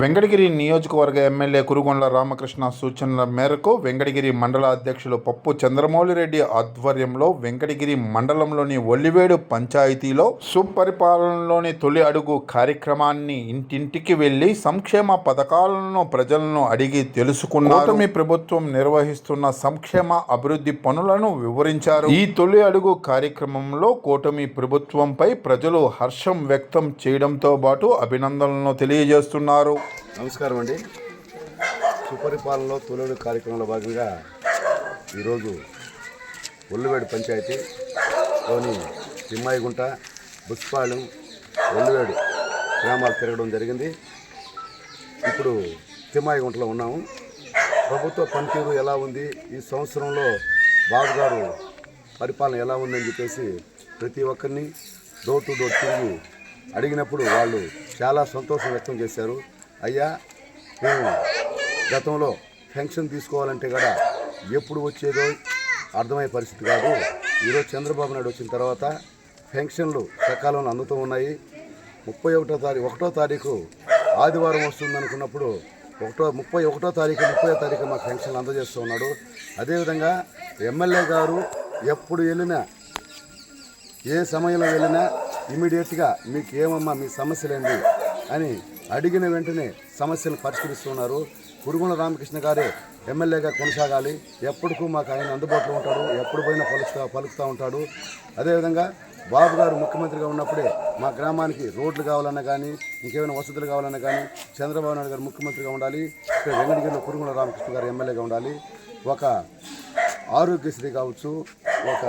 Venkatagiri నియోజకవర్గ MLA Kurugondla Ramakrishna సూచనల మేరకు వెంకటగిరి మండల అధ్యక్షులు పప్పు చంద్రమౌళిరెడ్డి ఆధ్వర్యంలో వెంకటగిరి మండలంలోని ఒల్లివేడు పంచాయతీలో సుపరిపాలనలోని తొలి అడుగు కార్యక్రమాన్ని ఇంటింటికి వెళ్ళి సంక్షేమ పథకాలను ప్రజలను అడిగి తెలుసుకున్నారు. మీ ప్రభుత్వం నిర్వహిస్తున్న సంక్షేమ అభివృద్ధి పనులను వివరించారు. ఈ తొలి అడుగు కార్యక్రమంలో కూటమి ప్రభుత్వంపై ప్రజలు హర్షం వ్యక్తం చేయడంతో పాటు అభినందనలను తెలియజేస్తున్నారు. నమస్కారం అండి. సుపరిపాలనలో తొలడు కార్యక్రమంలో భాగంగా ఈరోజు ఒల్లువేడు పంచాయతీలోని తిమ్మాయిగుంట బుస్పాళెం ఒల్లువేడు గ్రామాలు తిరగడం జరిగింది. ఇప్పుడు తిమ్మాయిగుంటలో ఉన్నాము. ప్రభుత్వ పనితీరు ఎలా ఉంది? ఈ సంవత్సరంలో బాబు గారు పరిపాలన ఎలా ఉందని చెప్పేసి ప్రతి ఒక్కరిని డోర్ టు డోర్ తిరిగి అడిగినప్పుడు వాళ్ళు చాలా సంతోషం వ్యక్తం చేశారు. అయ్యా మేము గతంలో పెన్షన్ తీసుకోవాలంటే కూడా ఎప్పుడు వచ్చేదో అర్థమయ్యే పరిస్థితి కాదు. ఈరోజు చంద్రబాబు నాయుడు వచ్చిన తర్వాత పెన్షన్లు సకాలంలో అందుతూ ఉన్నాయి. ముప్పై ఒకటో తారీఖు ఒకటో తారీఖు ఆదివారం వస్తుంది అనుకున్నప్పుడు ఒకటో ముప్పై ఒకటో తారీఖు ముప్పై తారీఖు మాకు పెన్షన్లు అందజేస్తూ ఉన్నాడు. అదేవిధంగా ఎమ్మెల్యే గారు ఎప్పుడు వెళ్ళినా ఏ సమయంలో వెళ్ళినా ఇమీడియట్గా మీకు ఏమమ్మా మీ సమస్యలేంది అని అడిగిన వెంటనే సమస్యలు పరిష్కరిస్తున్నారు. కురుగుల రామకృష్ణ గారే ఎమ్మెల్యేగా కొనసాగాలి. ఎప్పటికూ మాకు ఆయన అందుబాటులో ఉంటాడు. ఎప్పుడు పోయినా పలుకుతా పలుకుతూ ఉంటాడు. అదేవిధంగా బాబు గారు ముఖ్యమంత్రిగా ఉన్నప్పుడే మా గ్రామానికి రోడ్లు కావాలన్నా కానీ ఇంకేమైనా వసతులు కావాలన్నా కానీ చంద్రబాబు నాయుడు గారు ముఖ్యమంత్రిగా ఉండాలి. ఇక్కడ వెంకటగిరిలో కురుగుల రామకృష్ణ గారు ఎమ్మెల్యేగా ఉండాలి. ఒక ఆరోగ్యశ్రీ కావచ్చు ఒక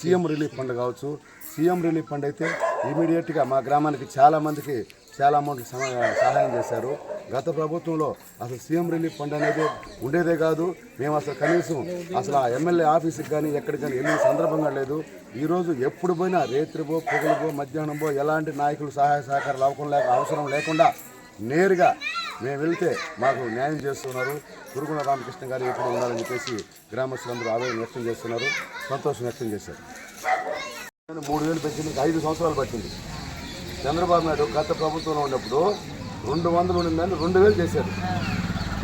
సీఎం రిలీఫ్ ఫండ్ కావచ్చు. సీఎం రిలీఫ్ ఫండ్ అయితే ఇమీడియట్గా మా గ్రామానికి చాలామందికి చాలా అమౌంట్ సహాయం చేశారు. గత ప్రభుత్వంలో అసలు సీఎం రిలీఫ్ ఫండ్ అనేది ఉండేదే కాదు. మేము అసలు కనీసం అసలు ఆ ఎమ్మెల్యే ఆఫీస్కి కానీ ఎక్కడికి కానీ వెళ్ళిన సందర్భంగా లేదు. ఈరోజు ఎప్పుడు పోయినా రేత్రిపో పొగలుపో మధ్యాహ్నంపో ఎలాంటి నాయకులు సహాయ సహకారాలు అవసరం లేక అవసరం లేకుండా నేరుగా మేము వెళ్తే మాకు న్యాయం చేస్తున్నారు. గురుగుణ రామకృష్ణ గారు ఎప్పుడు ఉన్నారని చెప్పేసి గ్రామస్తులందరూ ఆవేదన వ్యక్తం చేస్తున్నారు. సంతోషం వ్యక్తం చేశారు. మూడు వేలు పెట్టింది ఐదు సంవత్సరాలు పట్టింది. చంద్రబాబు నాయుడు గత ప్రభుత్వంలో ఉన్నప్పుడు రెండు వందలు ఉండిందని రెండు వేలు చేశాడు.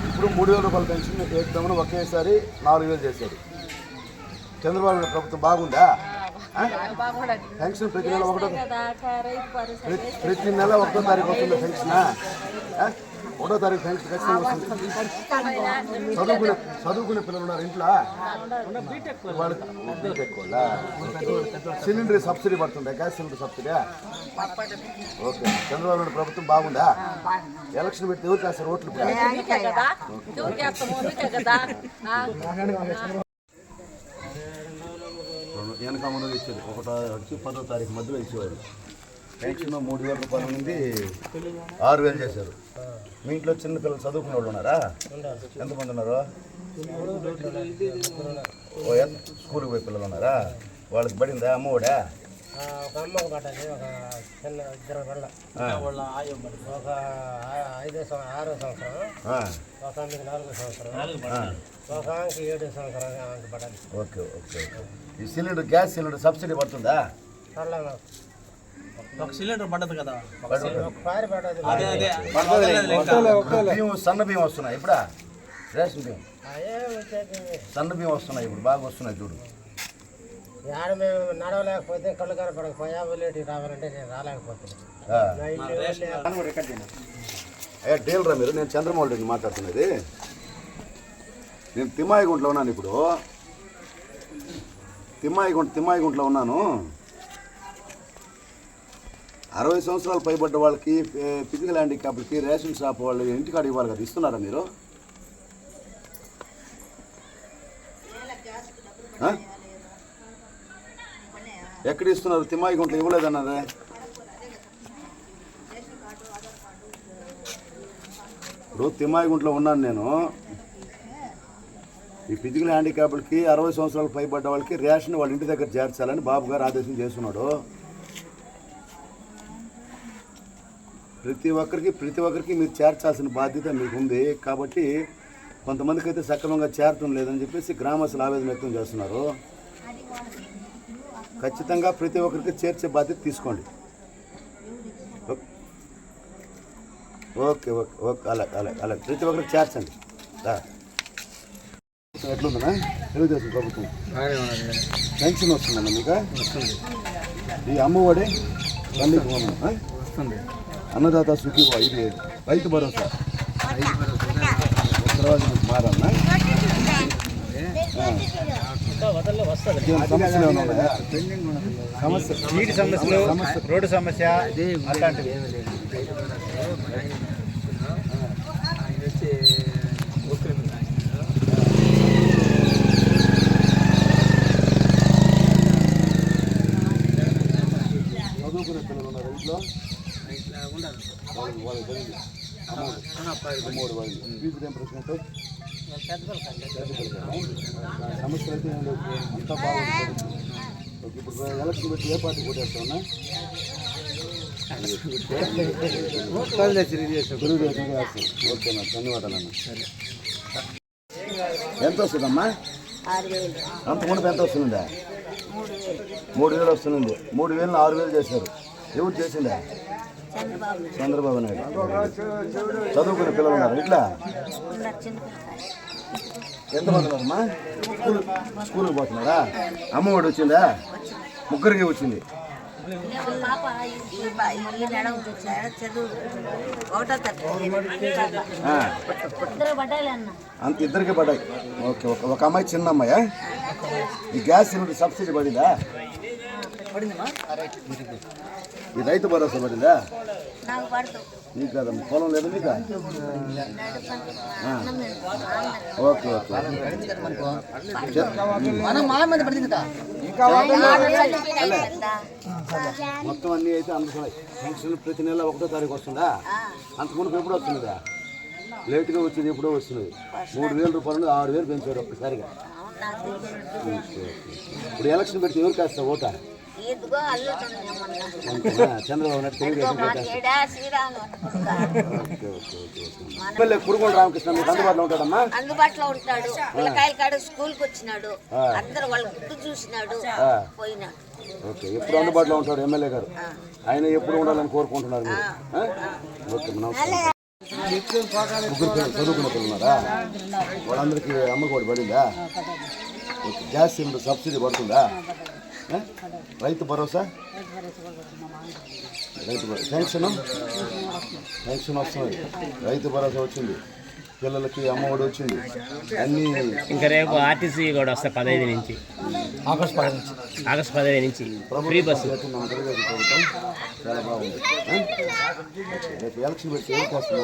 ఇప్పుడు మూడు వేల రూపాయల పెన్షన్ ఏకదమ్మను ఒకేసారి నాలుగు వేలు చేశాడు. చంద్రబాబు నాయుడు ప్రభుత్వం బాగుందా? పెన్షన్ ప్రతి నెల ఒకటో ప్రతి- ప్రతి నెల ఒకటో తారీఖు వస్తుంది పెన్షన్. మూడో తారీఖు సైన్స్ ఖచ్చితంగా వస్తుంది. చదువుకునే చదువుకునే పిల్లలు ఉన్నారు ఇంట్లో. సిలిండర్ సబ్సిడీ పడుతుందా? Gas cylinder subsidy? Okay. Chandrababu Naidu ప్రభుత్వం బాగుందా? ఎలక్షన్ పెడితే ఎవరు కాస్తారు ఓట్లు? వెనక ముందు ఇచ్చేది ఒకటో వచ్చి పదో తారీఖు మధ్యలో ఇచ్చేవారు. పెన్షన్ మూడు వేల రూపాయల నుండి ఆరు వేలు చేశారు. మీ ఇంట్లో చిన్న పిల్లలు చదువుకునే వాళ్ళు ఉన్నారా? ఎంతమంది ఉన్నారు? ఓ ఎంత స్కూల్కి పోయే పిల్లలు ఉన్నారా? వాళ్ళకి పడిందా అమ్మఒడా? ఒక పడ్డది ఒక చిన్న ఇద్దరు పిల్ల ఒక ఐదో సంవత్సరం ఆరో సంవత్సరం ఆ, ఒక ఆమెకి నాలుగో సంవత్సరం ఆ, ఒక ఆమెకి ఏడో సంవత్సరం ఆమెకి పడ్డది ఓకే ఓకే ఓకే. ఈ సిలిండర్ గ్యాస్ సిలిండర్ సబ్సిడీ పడుతుందా? మాకు. ఒక సిలిండర్ పడ్డది కదా. అదే అదే. సన్న బియ్యం వస్తున్నాయి. ఇప్పుడా? రేషన్ బియ్యం. సన్న బియ్యం వస్తున్నాయి ఇప్పుడు. బాగా వస్తున్నాయి చూడు. యాడ మేము నడవలేకపోతే కళ్ళు కనపడకపోయా వెళ్ళేటి రావాలంటే నేను రాలేకపోతున్నాను ఏ డీలరా మీరు. నేను చంద్రమౌళి రెడ్డి మాట్లాడుతున్నది. నేను తిమ్మాయిగుంట్లో ఉన్నాను ఇప్పుడు. తిమ్మాయిగుంట తిమ్మాయిగుంట్లో ఉన్నాను. అరవై సంవత్సరాలు పైబడ్డ వాళ్ళకి ఫిజికల్ హ్యాండిక్యాప్లకి రేషన్ షాప్ వాళ్ళు ఇంటికాడ ఇవ్వాలి కదా ఇస్తున్నారా మీరు? ఎక్కడ ఇస్తున్నారు? తిమ్మాయి గుంట ఇవ్వలేదన్నదే ఇప్పుడు తిమ్మాయిగుంట్లో ఉన్నాను నేను. ఈ ఫిజికల్ హ్యాండిక్యాప్లకి అరవై సంవత్సరాలు పైబడ్డ వాళ్ళకి రేషన్ వాళ్ళ ఇంటి దగ్గర చేర్చాలని బాబు గారు ఆదేశం చేస్తున్నాడు. ప్రతి ఒక్కరికి ప్రతి ఒక్కరికి మీరు చేర్చాల్సిన బాధ్యత మీకు ఉంది కాబట్టి కొంతమందికి అయితే సక్రమంగా చేరటం లేదని చెప్పేసి గ్రామస్తులు ఆవేదన వ్యక్తం చేస్తున్నారు. ఖచ్చితంగా ప్రతి ఒక్కరికి చేర్చే బాధ్యత తీసుకోండి. ఓకే ఓకే ఓకే అలాగే అలాగే అలాగే ప్రతి ఒక్కరికి చేర్చండి. రా. ఎట్లుందన్నా? తెలుగుదేశం ప్రభుత్వం. పెన్షన్ వస్తుందన్న మీకు? ఈ అమ్మఒడి వస్తుంది. అన్నదాత సుఖీబా ఇది రైతు భరోసా. తర్వాత మారన్నా సమస్యలు ఏమైనా ఉన్నాయా? సమస్య. నీటి సమస్యలు రోడ్డు సమస్య అట్లాంటివి చదువుకునే పిల్లలు ఉన్నారు ఇంట్లో వాళ్ళకి వాళ్ళకి తెలియదు మూడు అమౌంట్ వాళ్ళకి ఫీజు రియంబర్స్మెంట్ సమస్యలు అయితే అంతా బాగుంటుంది ఓకే ఇప్పుడు ఎలక్షన్ పెట్టి ఏ పార్టీ కొట్టేస్తామన్నా తెలుగుదేశం వేస్తాం ఓకే అన్న ధన్యవాదాలు అన్న ఎంత వస్తుందమ్మా అంత ఎంత వస్తుందా మూడు వేలు వస్తుంది మూడు వేలు ఆరు వేలు చేశారు. ఎవరు చేసిందా? చంద్రబాబు నాయుడు. చదువుకునే పిల్లలు ఉన్నారు. ఇట్లా? ఎంతమంది ఉన్నారమ్మా? స్కూల్ స్కూల్కి పోతున్నారా? అమ్మఒడి వచ్చిందా? ముగ్గురికి వచ్చింది. అంత ఇద్దరికి పడ్డాయి. ఓకే ఒక ఒక అమ్మాయి చిన్న అమ్మాయా? ఈ గ్యాస్ సిలిండర్ సబ్సిడీ పడిందా? ఈ రైతు భరోసా పడిందా? కదమ్మా పొలం లేదు నీకు? Okay okay. మొత్తం అన్ని అయితే అందుతున్నాయి పెన్షన్ ప్రతి నెల ఒకటో తారీఖు వస్తుందా? అంత మునుపు ఎప్పుడు వస్తుందా లేట్గా వచ్చేది ఎప్పుడో వస్తున్నది మూడు వేల రూపాయలు ఆరు వేలు పెంచారు ఒక్కసారిగా. ఇప్పుడు ఎలక్షన్ పెడితే ఎవరికి వేస్తావు ఓటా? ఎందుకో? చంద్రబాబు రామకృష్ణ అందుబాటులో ఉంటాడమ్మా? అందుబాటులో ఉంటాడు. పిల్లకాయల కాడు స్కూల్కి వచ్చినాడు. అందరు వాళ్ళ గుడ్డు చూసినాడు. పోయినాడు. ఓకే ఎప్పుడు అందుబాటులో ఉంటాడు ఎమ్మెల్యే గారు? ఆయన ఎప్పుడు ఉండాలని కోరుకుంటున్నారు మీరు? ఓకే నమస్కారం. ముగ్గురు చదువుకున్న ఉన్నారా? వాళ్ళందరికీ అమ్మఒడి పడిందా? ఓకే గ్యాస్ సిలిండర్ సబ్సిడీ పడుతుందా? రైతు భరోసా? రైతు భరోసా. పెన్షన్ పెన్షన్ వస్తుంది. రైతు భరోసా వచ్చింది. పిల్లలకి అమ్మఒడి వచ్చింది. అన్నీ ఇంకా రేపు ఆర్టీసీ కూడా వస్తాయి పదహైదు నుంచి. ఆగస్ట్ పది నుంచి. ఆగస్ట్ పదహైదు నుంచి. ఫ్రీ బస్సు చాలా బాగుంది. రేపు ఎలక్షన్ పెట్టి ఏం చేస్తుంది